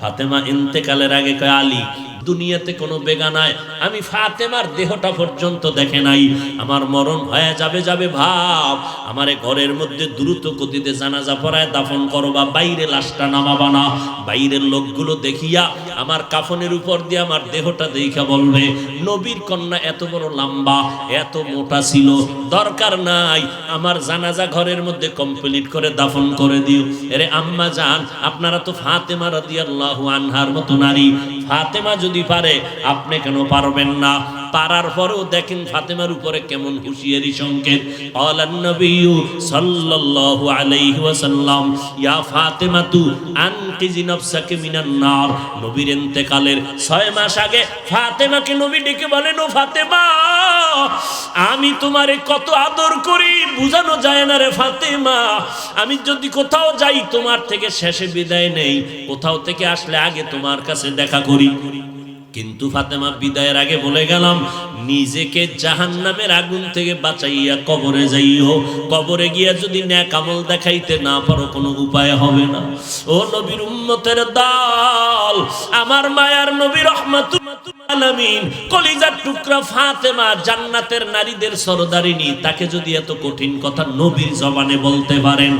ফাতেমা ইন্তেকালের আগে কয়, আলী, দুনিয়াতে কোনো বেগানায় আমি ফাতেমার দেহটা পর্যন্ত দেখে নাই। আমার মরণ হয়ে যাবে যাবে ভাব। আমারে ঘরের মধ্যে দ্রুত গতিতে জানাজা পড়ায় দাফন করো বা বাইরে লাশটা নামাবা না। বাইরের লোকগুলো দেখিয়া আমার কাফনের উপর দিয়ে আমার দেহটা দেখা বলবে, নবীর কন্যা এত বড় লম্বা, এত মোটা ছিল, দরকার নাই, আমার জানাজা ঘরের মধ্যে কমপ্লিট করে দাফন করে দিও। এরে আম্মা যান আপনারা তো ফাতেমা রাদিয়াল্লাহু আনহার মতো নারী, ফাতেমা যদি পারে, আপনি কেন পারবেন না? পারার পরেও দেখেন ফাতেমার উপরে কেমন হুঁশিয়ারি সংকেত। আলান নবিয়্যু সাল্লাল্লাহু আলাইহি ওয়াসাল্লাম ফাতেমাতু, আনকিজি নাফসাকে মিনান নার। নবীর ইন্তেকালের 6 মাস আগে ফাতেমাকে নবী ডেকে বলেন, ও ফাতেমা, আমি তোমারে কত আদর করি, বুঝানো যায় না রে ফাতেমা। আমি যদি কোথাও যাই, তোমার থেকে শেষে বিদায় নেই। কোথাও থেকে আসলে আগে তোমার কাছে দেখা করি। কিন্তু ফাতেমা বিদায়ের আগে বলে গেলাম, নিজেকে জাহান্নামের আগুন থেকে বাঁচাইয়া কবরে যাইও। কবরে গিয়া যদি ন্যাক আমল দেখাইতে না পারো, কোনো উপায় হবে না। ও নবীর উম্মতের দল, আমার মায়ার নবী রহমাতুল আলামিন, কলিজার টুকরা ফাতেমা জান্নাতের নারীদের সরদারিনী, তাকে যদি এত কঠিন কথা নবীর জবানে বলতে পারেন